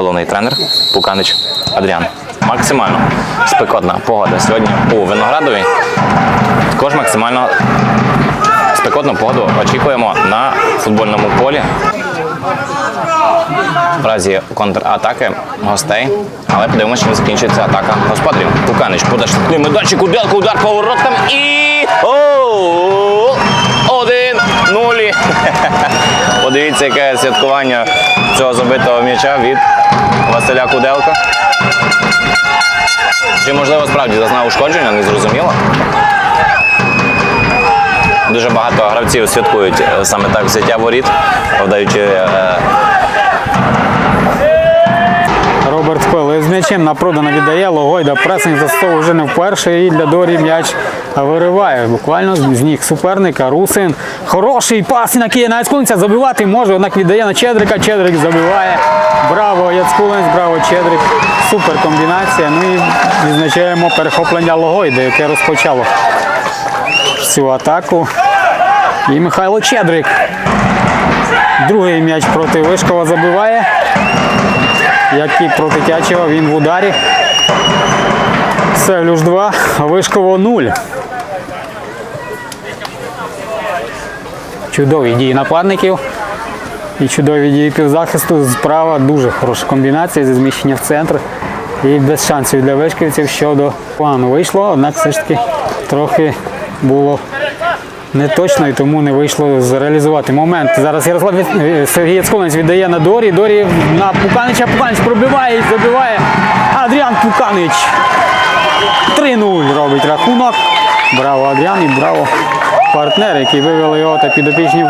головний тренер Пуканич Адріан. Максимально спекотна погода сьогодні у Виноградові. Також максимально спекотну погоду очікуємо на футбольному полі. В разі контратаки гостей. Але подивимося, чим закінчиться атака господарів. Пуканич подаш медальчик, уделка, удар поворотом і. О! Один нулі. Подивіться, яке святкування цього забитого м'яча від Василя Куделка. Чи можливо справді зазнав ушкодження, не зрозуміло. Дуже багато гравців святкують е, саме так взяття воріт, вдаючи на продано віддає Логойда. Пресинг застосовує вже не вперше і для Дорі м'яч вириває. Буквально з ніг суперника. Русин. Хороший пас на Киє Яцкулинця забивати може, однак віддає на Чедрика. Чедрик забиває. Браво, Яцкулинець, браво, Чедрик. Супер комбінація. Ну і відзначаємо перехоплення Логойда, яке розпочало цю атаку. І Михайло Чедрик. Другий м'яч проти Вишкова забиває. Як і проти він в ударі. Севлюш 2, Вишково 0. Чудові дії нападників. І чудові дії півзахисту. Справа дуже хороша комбінація зі зміщення в центр. І без шансів для вишківців щодо плану вийшло, однак все ж таки трохи було не точно і тому не вийшло зреалізувати момент. Зараз Ярослав е, Сергій Яцконець віддає на Дорі. Дорі на Пуканича. Пуканич пробиває і забиває. Адріан Пуканич. 3-0 робить рахунок. Браво Адріан і браво партнер, які вивели його та підопічні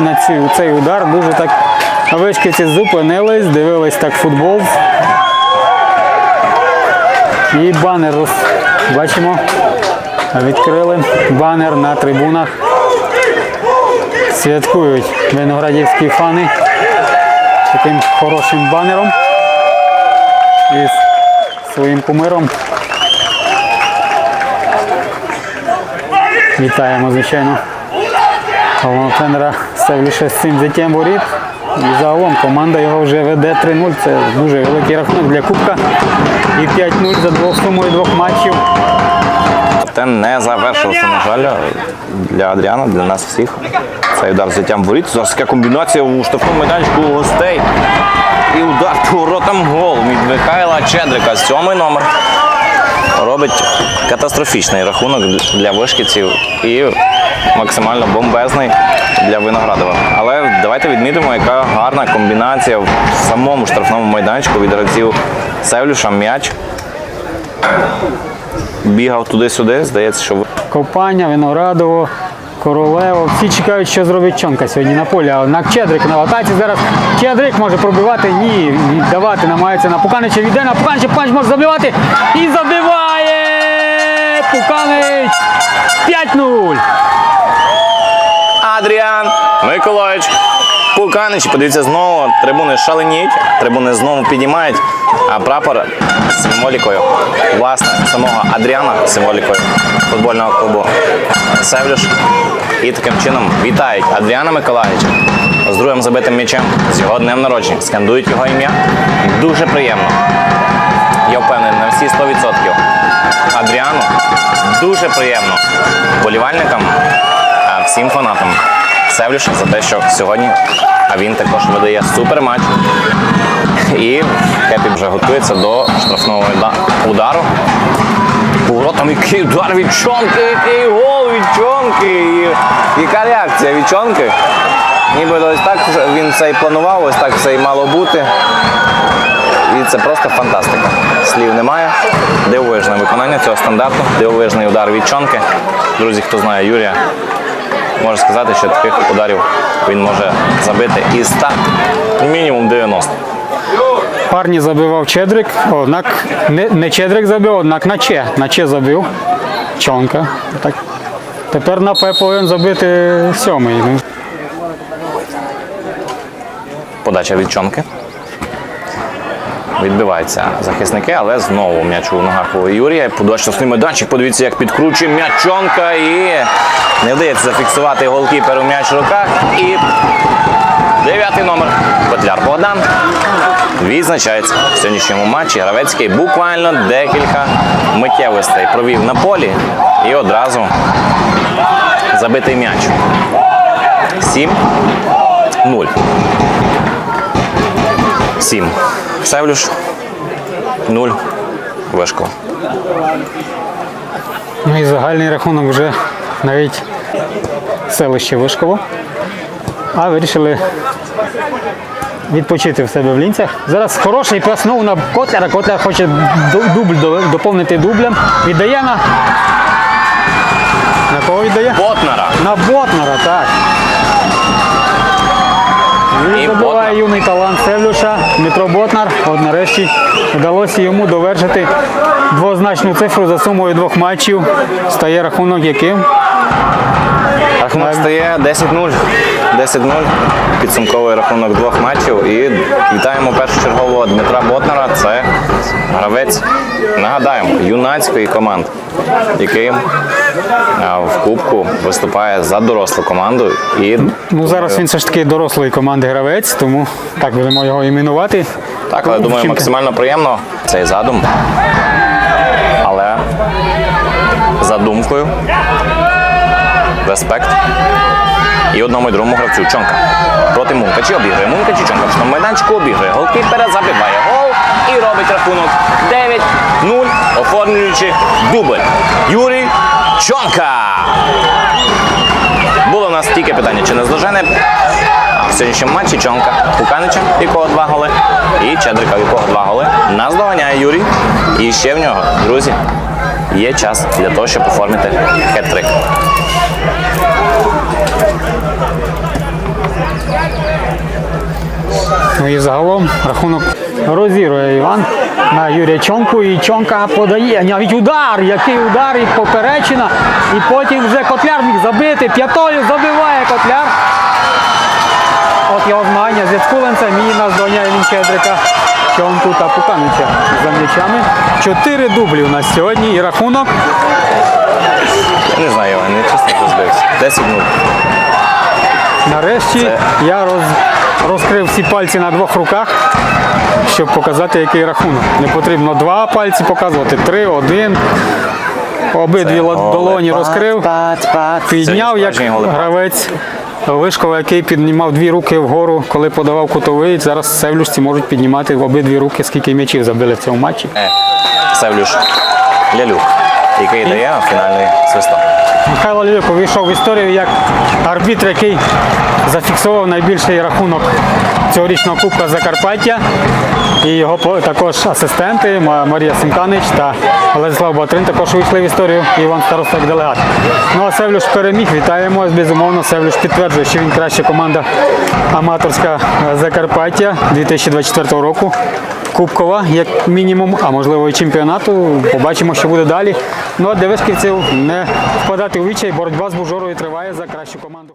на цей, цей удар. Дуже так вишківці зупинились, дивились так футбол. І банер бачимо. Відкрили банер на трибунах. Святкують виноградівські фани таким хорошим банером із своїм кумиром. Вітаємо, звичайно, головного тренера Севліша з цим взяттям воріт. І загалом команда його вже веде 3-0. Це дуже великий рахунок для Кубка. І 5-0 за двох сумою двох матчів. Те не завершилося, на жаль, для Адріана, для нас всіх. Цей удар взяттям воріт. Зараз така комбінація у штрафному майданчику гостей. І удар поворотом гол від Михайла Чедрика. Сьомий номер. Робить катастрофічний рахунок для вишківців і максимально бомбезний для Виноградова. Але давайте відмітимо, яка гарна комбінація в самому штрафному майданчику від гравців Севлюша. М'яч бігав туди-сюди. Здається, що Копання, Виноградово, Королево. Всі чекають, що зробить Чонка сьогодні на полі. А однак Чедрик на атаці зараз. Чедрик може пробивати, ні. Віддавати намагається на Пуканича. Відде на Пуканича, Пуканич може забивати. І забиває! Пуканич! 5-0. Адріан Миколаївич Пуканич. Подивіться знову. Трибуни шаленіють, трибуни знову підіймають. А прапор з символікою власне самого Адріана символікою футбольного клубу Севлюш. І таким чином вітають Адріана Миколаївича з другим забитим м'ячем з його днем народження. Скандують його ім'я. Дуже приємно. Я впевнений на всі 100%. Адріану дуже приємно болівальникам, всім фанатам Севлюша за те, що сьогодні а він також видає суперматч. І Кепі вже готується до штрафного удару. Поворотом який удар від чонки, який гол від чонки. Яка реакція від чонки? Ніби ось так він це і планував, ось так все і мало бути. І це просто фантастика. Слів немає. Дивовижне виконання цього стандарту, дивовижний удар від чонки. Друзі, хто знає Юрія, може сказати, що таких ударів він може забити із 100, мінімум 90. Парні забивав Чедрик, однак не, не Чедрик забив, однак на Че. На Че забив. Чонка. Так. Тепер на П повинен забити сьомий. Подача від чонки. Відбиваються захисники, але знову м'яч у ногах у Юрія. Подачний майданчик. Подивіться, як підкручує м'яч чонка і не вдається зафіксувати голкіперу м'яч в руках. І дев'ятий номер Котляр Богдан відзначається в сьогоднішньому матчі. Гравецький буквально декілька миттєвостей провів на полі і одразу забитий м'яч. 7-0. 7. Севлюш. 0. Вишков. Ну і загальний рахунок вже навіть селище Вишково. А вирішили відпочити в себе в лінцях. Зараз хороший пас знову на Котляра. Котляр хоче дубль доповнити дублем. Віддає на. На кого віддає? Ботнара. На Ботнара, так. І забиває юний талант Севлюша Дмитро Ботнар. От нарешті вдалося йому довершити двозначну цифру за сумою двох матчів. Стає рахунок яким? Рахунок стає 10-0. 10-0. Підсумковий рахунок двох матчів. І вітаємо першочергового Дмитра Ботнара. Це гравець, нагадаємо, юнацької команди, який в Кубку виступає за дорослу команду. І Ну зараз він все ж таки дорослої команди гравець, тому так будемо його іменувати. так, але думаю, Чемпіон- максимально приємно цей задум. Але за думкою. Респект. І одному і другому гравцю Чонка. Проти Мункачі обіграє. Мункачі Чонка в штрафному майданчику обіграє. Голкіпера забиває гол і робить рахунок 9-0, оформлюючи дубль. Юрій Чонка. Було у нас тільки питання, чи не здожене. А в сьогоднішньому матчі Чонка Пуканича, в якого два голи, і Чедрика, якого два голи. Нас Юрій. І ще в нього, друзі, є час для того, щоб оформити хет-трик. Ну і загалом рахунок розірує Іван на Юрія Чонку. І Чонка подає. Навіть удар, який удар, і поперечина. І потім вже Котляр міг забити. П'ятою забиває Котляр. От його змагання з Яцкуленцем і наздоганяє він Чедрика, Чонку та Пуканича за м'ячами. Чотири дублі у нас сьогодні і рахунок. Я не знаю, я чесно розбився. 10 0 Нарешті Це- я роз, розкрив всі пальці на двох руках, щоб показати, який рахунок. Не потрібно два пальці показувати, три, один. Обидві голи. долоні розкрив, підняв як гравець. Вишкова, який піднімав дві руки вгору, коли подавав кутовий. Зараз севлюшці можуть піднімати в обидві руки, скільки м'ячів забили в цьому матчі. Е, Севлюш Лялюк, який дає фінальний свисток. Михайло Лілюк увійшов в історію як арбітр, який зафіксував найбільший рахунок цьогорічного Кубка Закарпаття. І його також асистенти Марія Симканич та Владислав Батрин також увійшли в історію. Іван Староста делегат. Ну а Севлюш переміг. Вітаємо. Безумовно, Севлюш підтверджує, що він краща команда аматорська е, Закарпаття 2024 року. Кубкова, як мінімум, а можливо і чемпіонату. Побачимо, що буде далі. Ну а для вишківців не впадати у вічай. Боротьба з Бужорою триває за кращу команду.